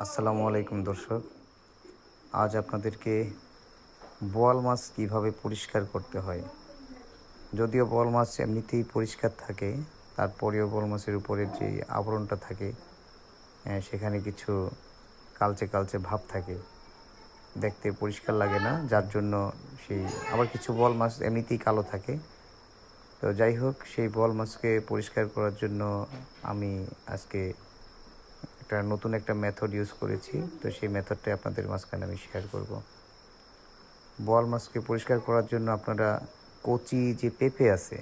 আসসালামু আলাইকুম দর্শক। আজ আপনাদেরকে বোয়াল মাছ কীভাবে পরিষ্কার করতে হয়? যদিও বোয়াল মাছ এমনিতেই পরিষ্কার থাকে তারপরেও বোয়াল মাছের উপরে যে আবরণটা থাকে আহ, সেখানে কিছু কালচে কালচে ভাব থাকে। দেখতে পরিষ্কার লাগে না যার জন্য সেই আবার কিছু বোয়াল মাছ এমনিতেই কালো থাকে। তো যাই হোক সেই বোয়াল মাছকে পরিষ্কার করার জন্য আমি আজকে একটা নতুন একটা মেথড ইউজ করেছি, তো সেই মেথডটাই আপনাদের মাঝখানে আমি শেয়ার করব। বোয়াল মাছকে পরিষ্কার করার জন্য আপনারা কচি যে পেঁপে আছে,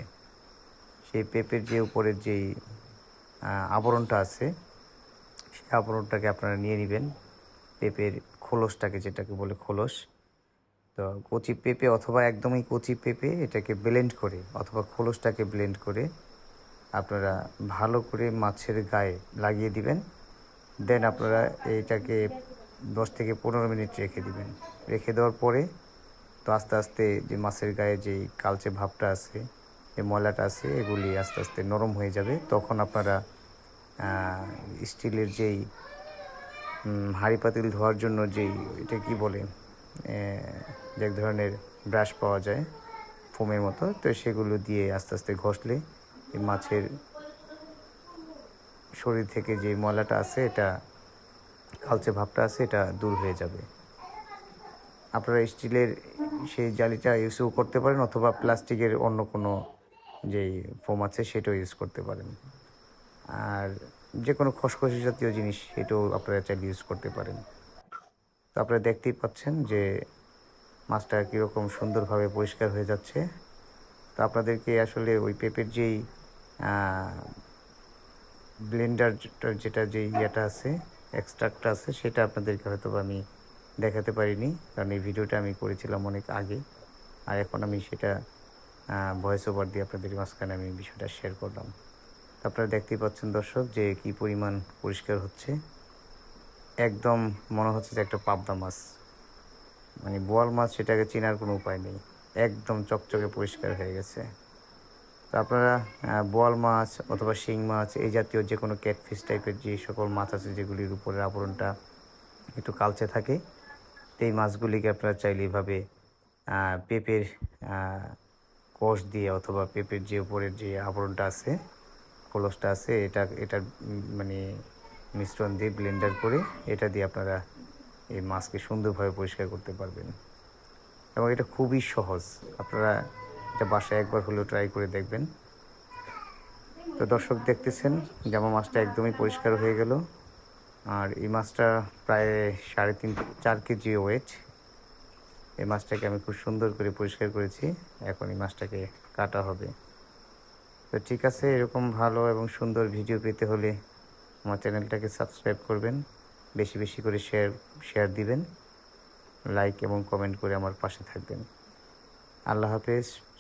সেই পেঁপের যে উপরের যেই আবরণটা আছে, সেই আবরণটাকে আপনারা নিয়ে নেবেন। পেঁপের খোলসটাকে যেটাকে বলে খোলস। তো কচি পেঁপে অথবা একদমই কচি পেঁপে এটাকে ব্লেন্ড করে অথবা খোলসটাকে ব্লেন্ড করে আপনারা ভালো করে মাছের গায়ে লাগিয়ে দিবেন। দেন আপনারা এইটাকে দশ থেকে পনেরো মিনিট রেখে দিবেন। রেখে দেওয়ার পরে তো আস্তে আস্তে যে মাছের গায়ে যেই কালচে ভাবটা আছে, যে ময়লাটা আছে, এগুলি আস্তে আস্তে নরম হয়ে যাবে। তখন আপনারা স্টিলের যেই হাঁড়ি পাতিল ধোয়ার জন্য যেই, এটা কি বলে যে এক ধরনের ব্রাশ পাওয়া যায়, ফোমের মতো, তো সেগুলো দিয়ে আস্তে আস্তে ঘষলে মাছের শরীর থেকে যে ময়লাটা আছে, এটা কালচে ভাবটা আছে, এটা দূর হয়ে যাবে। আপনারা স্টিলের সেই জালিটা ইউজও করতে পারেন, অথবা প্লাস্টিকের অন্য কোনো যেই ফোম আছে, সেটাও ইউজ করতে পারেন। আর যে কোনো খসখসি জাতীয় জিনিস, সেটাও আপনারা চাইলে ইউজ করতে পারেন। তো আপনারা দেখতেই পাচ্ছেন যে মাছটা কীরকম সুন্দরভাবে পরিষ্কার হয়ে যাচ্ছে। তো আপনাদেরকে আসলে ওই পেঁপের যেই ব্লেন্ডার যেটা যে ইয়েটা আছে এক্সট্রাক্টটা আছে, সেটা আপনাদেরকে হয়তো আমি দেখাতে পারিনি, কারণ এই ভিডিওটা আমি করেছিলাম অনেক আগে। আর এখন আমি সেটা ভয়েস ওভার দিয়ে আপনাদের মাঝখানে আমি বিষয়টা শেয়ার করলাম। আপনারা দেখতেই পাচ্ছেন দর্শক যে কি পরিমাণ পরিষ্কার হচ্ছে। একদম মনে হচ্ছে যে একটা পাবদা মাছ। মানে বোয়াল মাছ, সেটাকে চেনার কোনো উপায় নেই। একদম চকচকে পরিষ্কার হয়ে গেছে। তো আপনারা বোয়াল মাছ অথবা শিং মাছ এই জাতীয় যে কোনো ক্যাটফিস টাইপের যে সকল মাছ আছে যেগুলির উপরের আবরণটা একটু কালচে থাকে এই মাছগুলিকে আপনারা চাইলে এভাবে পেঁপের কষ দিয়ে অথবা পেঁপের যে উপরের যে আবরণটা আছে খোলসটা আছে এটা উম, মানে মিশ্রণ দিয়ে ব্লেন্ডার করে এটা দিয়ে আপনারা এই মাছকে সুন্দরভাবে পরিষ্কার করতে পারবেন। এবং এটা খুবই সহজ। আপনারা এটা বাসায় একবার হলেও ট্রাই করে দেখবেন। তো দর্শক দেখতেছেন, জামা মাছটা একদমই পরিষ্কার হয়ে গেল। আর এই মাছটা প্রায় সাড়ে তিন, চার কেজি ওয়েট এই মাছটাকে আমি খুব সুন্দর করে পরিষ্কার করেছি। এখন এই মাছটাকে কাটা হবে। তো ঠিক আছে, এরকম ভালো এবং সুন্দর ভিডিও পেতে হলে আমার চ্যানেলটাকে সাবস্ক্রাইব করবেন, বেশি বেশি করে শেয়ার শেয়ার দিবেন লাইক এবং কমেন্ট করে আমার পাশে থাকবেন। আল্লাহ হাফেজ।